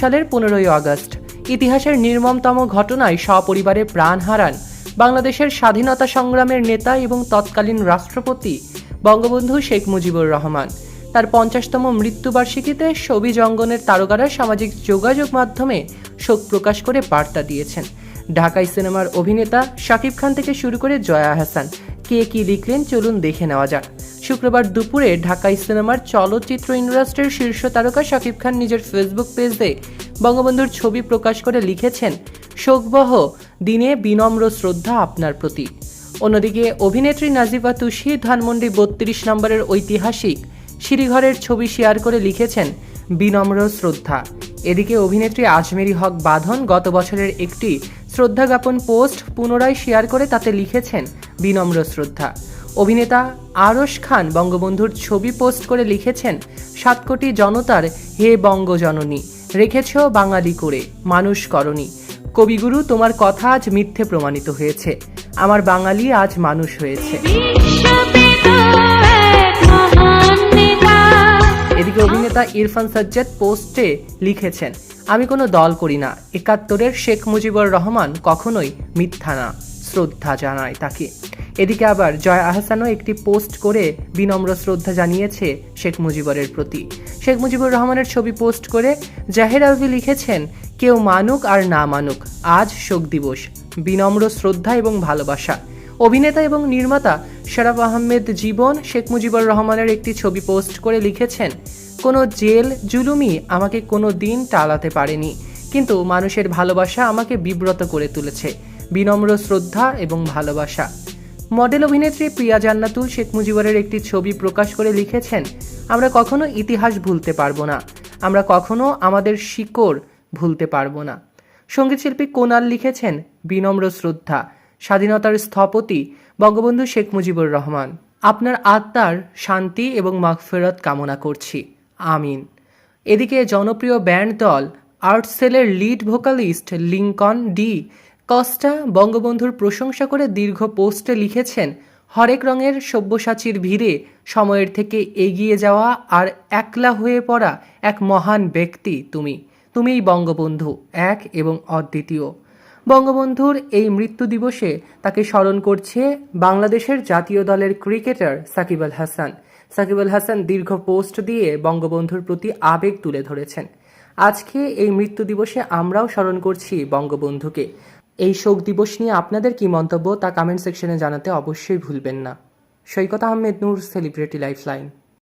সালের পনেরোই আগস্ট। ইতিহাসের নির্মমতম ঘটনায় সপরিবারে প্রাণ হারান বাংলাদেশের স্বাধীনতা সংগ্রামের নেতা এবং তৎকালীন রাষ্ট্রপতি বঙ্গবন্ধু শেখ মুজিবুর রহমান। তার পঞ্চাশতম মৃত্যুবার্ষিকীতে সবি জঙ্গনের তারকারা সামাজিক যোগাযোগ মাধ্যমে শোক প্রকাশ করে বার্তা দিয়েছেন। ঢাকাই সিনেমার অভিনেতা শাকিব খান থেকে শুরু করে জয়া হাসান। কে কি লিখলেন চলুন দেখে নেওয়া যাক। শুক্রবার দুপুরে ঢাকাই সিনেমার চলচ্চিত্র ইন্ডাস্ট্রির শীর্ষ তারকা শাকিব খান নিজের ফেসবুক পেজে বঙ্গবন্ধুর ছবি প্রকাশ করে লিখেছেন, শোকবহ, দিনে বিনম্র শ্রদ্ধা আপনার প্রতি। অন্যদিকে অভিনেত্রী নাজিবা তুষি ধানমন্ডি বত্রিশ নম্বরের ঐতিহাসিক সিঁড়িঘরের ছবি শেয়ার করে লিখেছেন, বিনম্র শ্রদ্ধা। এদিকে অভিনেত্রী আজমেরি হক বাঁধন গত বছরের একটি শ্রদ্ধা জ্ঞাপন পোস্ট পুনরায় শেয়ার করে তাতে লিখেছেন, বিনম্র শ্রদ্ধা। অভিনেতা আরশ খান বঙ্গবন্ধুর ছবি পোস্ট করে লিখেছেন, সাত কোটি জনতার হে বঙ্গজননী, রেখেছ বাঙালি করে, মানুষ করণী কবিগুরু, তোমার কথা আজ মিথ্যে প্রমাণিত হয়েছে। আমার বাঙালি আজ মানুষ হয়েছে। এদিকে অভিনেতা ইরফান সাজ্জাদ পোস্টে লিখেছেন, আমি কোনো দল করি না। একাত্তরের শেখ মুজিবুর রহমান কখনোই মিথ্যা না, শ্রদ্ধা জানায় তাকে। এদিকে আবার জয় আহসানও একটি পোস্ট করে বিনম্র শ্রদ্ধা জানিয়েছে শেখ মুজিবরের প্রতি। শেখ মুজিবুর রহমানের ছবি পোস্ট করে জাহের আলভি লিখেছেন, কেউ মানুক আর না মানুক, আজ শোক দিবস, বিনম্র শ্রদ্ধা এবং ভালোবাসা। অভিনেতা এবং নির্মাতা শরাফ আহমেদ জীবন শেখ মুজিবুর রহমানের একটি ছবি পোস্ট করে লিখেছেন, কোনো জেল জুলুমি আমাকে কোনো দিন টালাতে পারেনি, কিন্তু মানুষের ভালোবাসা আমাকে বিব্রত করে তুলেছে। বিনম্র শ্রদ্ধা এবং ভালোবাসা। মডেল অভিনেত্রী প্রিয়া জান্নাতুল শেখ মুজিবরের একটি ছবি প্রকাশ করে লিখেছেন, আমরা কখনো ইতিহাস ভুলতে পারব না। আমরা কখনো আমাদের শিকড় ভুলতে পারব না। সঙ্গীতশিল্পী কোনাল লিখেছেন, বিনম্র শ্রদ্ধা, স্বাধীনতার স্থপতি বঙ্গবন্ধু শেখ মুজিবুর রহমান। আপনার আত্মার শান্তি এবং মাগফেরত কামনা করছি। আমিন। এদিকে জনপ্রিয় ব্যান্ড দল আর্টসেলের লিড ভোকালিস্ট লিঙ্কন ডি কস্টা বঙ্গবন্ধুর প্রশংসা করে দীর্ঘ পোস্টে লিখেছেন, হরেক রঙের সব্যসাচীর ভিড়ে সময়ের থেকে এগিয়ে যাওয়া আর একলা হয়ে পড়া এক মহান ব্যক্তি তুমি। তুমিই বঙ্গবন্ধু এক এবং অদ্বিতীয়। বঙ্গবন্ধুর এই মৃত্যু দিবসে তাকে স্মরণ করছে বাংলাদেশের জাতীয় দলের ক্রিকেটার সাকিব আল হাসান। সাকিব আল হাসান দীর্ঘ পোস্ট দিয়ে বঙ্গবন্ধুর প্রতি আবেগ তুলে ধরেছেন। আজকে এই মৃত্যু দিবসে আমরাও স্মরণ করছি বঙ্গবন্ধুকে। এই শোক দিবস নিয়ে আপনাদের কি মন্তব্য তা কমেন্ট সেকশনে জানাতে অবশ্যই ভুলবেন না। Saikat Ahmed Noor celebrity lifeline